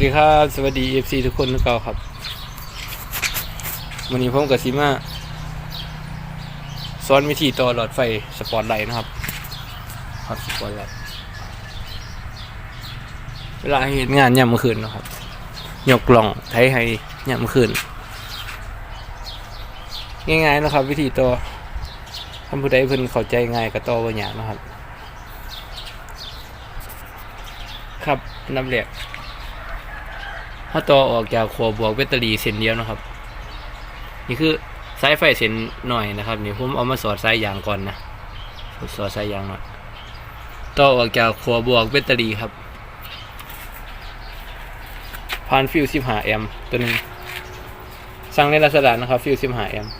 วัสดีครับสวัสดี FC ทุกคนทุกเก่าครับวันนี้ผมกับซิมาสอนวิธีต่อหลอดไฟสปอตไลท์นะครับฮอตสปอตไลท์เวลาเห็นงานยามเมื่อคืนนะครับยกกล่องไทยให้ยามเมื่อคืนง่ายๆนะครับ วิธีต่อท่านผู้ใดเพิ่นเข้าใจง่ายก็ต่อบ่ยากนะครับ ครับนดับแรก ถ้าต่อออกจากขัวบวกแบตเตอรี่เส้นเดียวนะครับ นี่คือสายไฟเส้นหน่อยนะครับนี่ผมเอามาสอดสายยางก่อนนะสอดสายยางหน่อยต่อออกจากขัวบวกแบตเตอรี่ครับผ่านฟิว15แอมป์ตัวนึงสั่งในลาซาด้านะครับ ฟิว15แอมป์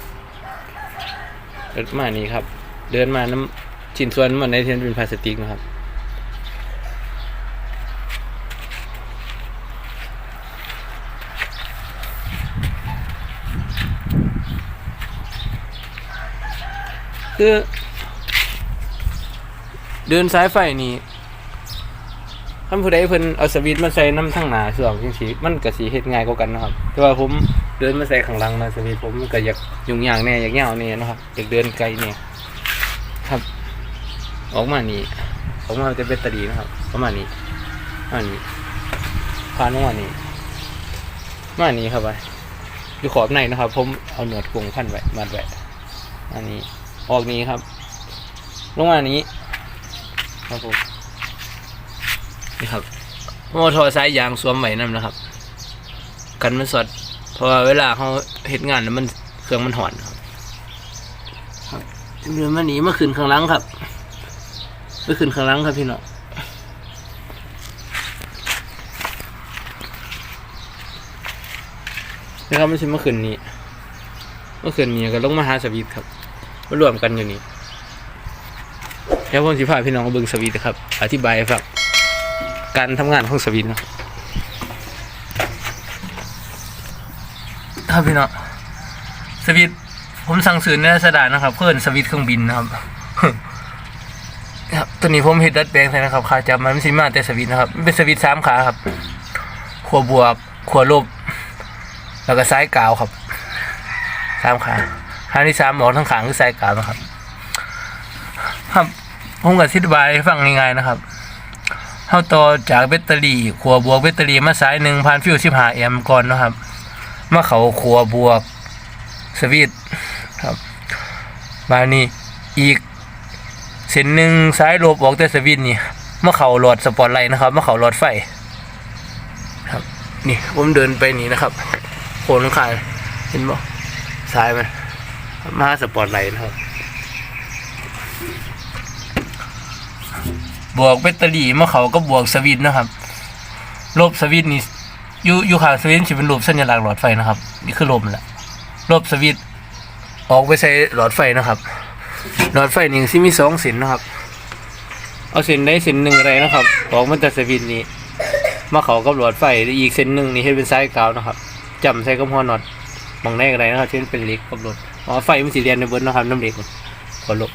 เดินมานี่ครับ เดินมาน้ำชิ้นส่วนมันในที่เป็นพลาสติกนะครับ คือเดินสายไฟนี่ท่านผู้ใดเพิ่นเอาสวิตมาใส่น้ำทั้งหนาส่วงจังซี่มันก็สิเฮ็ดง่ายกว่ากันนะครับ แต่ว่าผมเดินมาใส่ข้างหลังนะสวิตผมก็อยากยุ่งยากแน่อยากยาวแน่นะครับอยากเดินไกลแน่ครับ ออกมานี่ออกมาจะแบตเตอรี่นะครับประมาณนี้ประมาณนี้ผ่านลงมานี่มานี่ครับไป อยู่ขอบในนะครับ ผมเอาหนวดกรงพันไว้มัดไว้อันนี้ออกนี้ครับ ลงมานี้ ครับผมนี่ครับมอทอสายยางสวมไว้นั่นนะครับ กันมันสดเพราะว่าเวลาเขาเห็ดงานแล้วมันเครื่องมันหอนครับครับเรือมาหนีมื่อคืนข้างหลังครับเมื่อคืนข้างหลังครับพี่น้อง นะครับไม่ใช่เมื่อคืนนี้ เมื่อคืนนี้ก็ลงมาหาสวีทครับมารวมกันอยู่นี่แล้วผมสิพาพี่น้องมาเบิ่งสวิตนะครับ อธิบายให้ฟังการทำงานของสวิตเนะครับพี่น้องสวิตผมสั่งซื้อในสดานะครับ เพื่อนสวิตเครื่องบินนะครับครับตัวนี้ผมเห็ดดัดแปลงใช่นะครับขาจับมันไม่ใช่มาแต่สวิตนะครับเป็นสวิตสามขาครับ ขัวบวก ขัวลบ แล้วก็ซ้ายกาวครับสามขาขาที่สามออกทั้งขางคือซ้ายกาวนะครับ ครับผมก็อธิบายให้ฟังง่ายๆนะครับเข้าต่อจากแบตเตอรี่ขัวบวกแบตเตอรี่มาสายหนึ่งพันฟิวสิบห้าแอมป์ก่อนนะครับมาเขาขัวบวกสวิตช์ครับมานี่อีกเส้นหนึ่งสายลบออกแต่สวิตช์นี่มาเขาหลอดสปอตไลท์นะครับมาเขาหลอดไฟ ครับ นี่ผมเดินไปนี่นะครับ คนขายเห็นบ่สายมันมาสปอตไลท์นะครับบวกแบตเตอรี่มาเขาก็บวกสวิตช์นะครับลบสวิตช์นี่อยู่อยู่ข้างสวิตช์สิเป็นรูปสัญลักษณ์หลอดไฟนะครับ นี่คือลมแหละลบสวิตช์ออกไปใส่หลอดไฟนะครับ หลอดไฟหนี่สิมีสองเส้นนะครับ เอาเส้นใดเส้นหนึ่งอะไรนะครับออกมาจากสวิตช์นี้มาเขากับหลอดไฟอีกเส้นหนึ่งนี่ให้เป็นสายกาวนะครับ จำใส่กับหัวน็อตมองได้อะไรนะครับเช่นเป็นเหล็กกับรถอ๋อไฟมันสีเรียนในเบิร์นะครับน้ำเหล็กขอลบ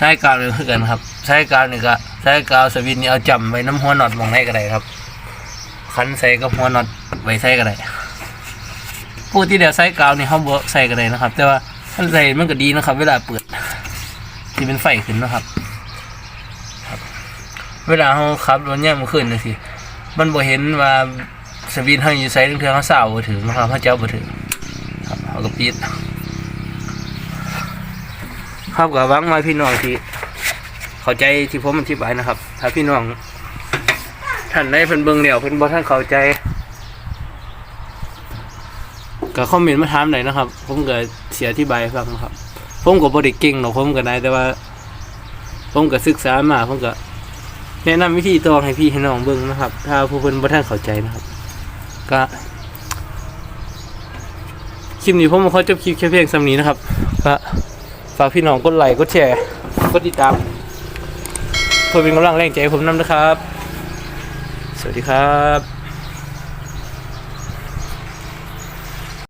สายกาวเลยคือกันครับสายกาวนี่ก็สายกาวสวิตช์นี่เอาจำไว้น้ำหัวน็อตมองได้ก็ได้ครับ คันใส่กับหัวน็อตไว้ใส่ก็ได้ปกติเดี๋ยวสายกาวนี่เขาบ่ใส่ก็ได้นะครับ แต่ว่าถ้าใส่มันก็ดีนะครับ เวลาเปิดที่เป็นไฟขึ้นนะครับ เวลาเขาขับรถเนี่ยมันขึ้นเลยสิมันบ่เห็นว่า สวิตช์เขาอยู่ใส่เรื่อเขาสาวบ่ถึงนะครับเขาเจ้าบ่ถึงครับเขาก็ปิดครับกับหวังมาพี่น้องที่เข้าใจที่ผมอธิบายนะครับ ถ้าพี่น้องท่านได้เพิ่นเบิ่งแล้วเพิ่นบ่ท่านเข้าใจก็คอมเมนต์มาถามได้นะครับ ผมก็เสียอธิบายให้ฟังนะครับ ผมก็บ่ได้เก่งหรอกผมก็ได้แต่ว่า ผมก็ศึกษามาผมก็แนะนำวิธีต่อให้พี่ให้น้องเบิ่งนะครับ ถ้าผู้เพิ่นบ่ท่านเข้าใจนะครับ ก็คลิปนี้ผมขอจบคลิปแค่เพียงสำนี้นะครับก็ฝากพี่น้องกดไลค์กดแชร์กดติดตามเพื่อเป็นกำลังแรงใจให้ผมนำนะครับ สวัสดีครับ